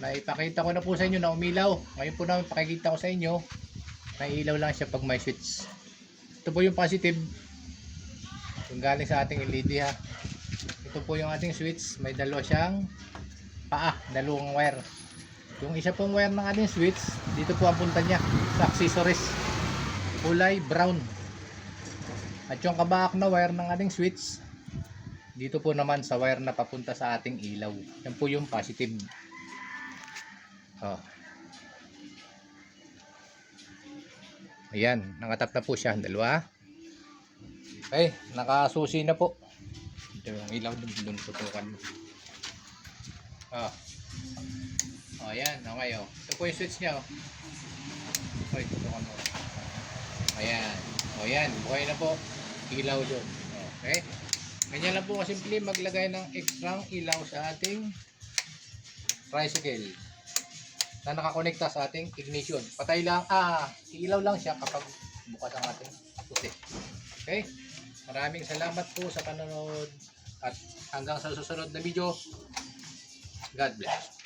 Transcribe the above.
naipakita ko na po sa inyo na umilaw. Ngayon po namin pakikita ko sa inyo na ilaw lang siya pag may switch. Ito po yung positive. Yung galing sa ating LED ha. Ito po yung ating switch. May dalawa siyang paa, dalawang wire. Yung isa pong wire ng ating switch, dito po ang punta niya sa accessories. Kulay brown. At yung kabahak na wire ng ating switch, dito po naman sa wire na papunta sa ating ilaw. Yan po yung positive. Oh. Ayan, nakatap na po siya. Dalawa. Okay, nakasusi na po. Ito yung ilaw dun, dun tutukan mo. Oh. Oh, ayan. Okay, oh. Ito po yung switch niya, oh. Okay, tutukan mo. Ayan. O, ayan. Buhay na po. Ilaw dun. Okay. Ganyan lang po kasimple maglagay ng extra ilaw sa ating tricycle na nakakonekta sa ating ignition. Patay lang, ah, ilaw lang siya kapag bukas ang ating puti. Okay? Maraming salamat po sa panonood at hanggang sa susunod na video. God bless.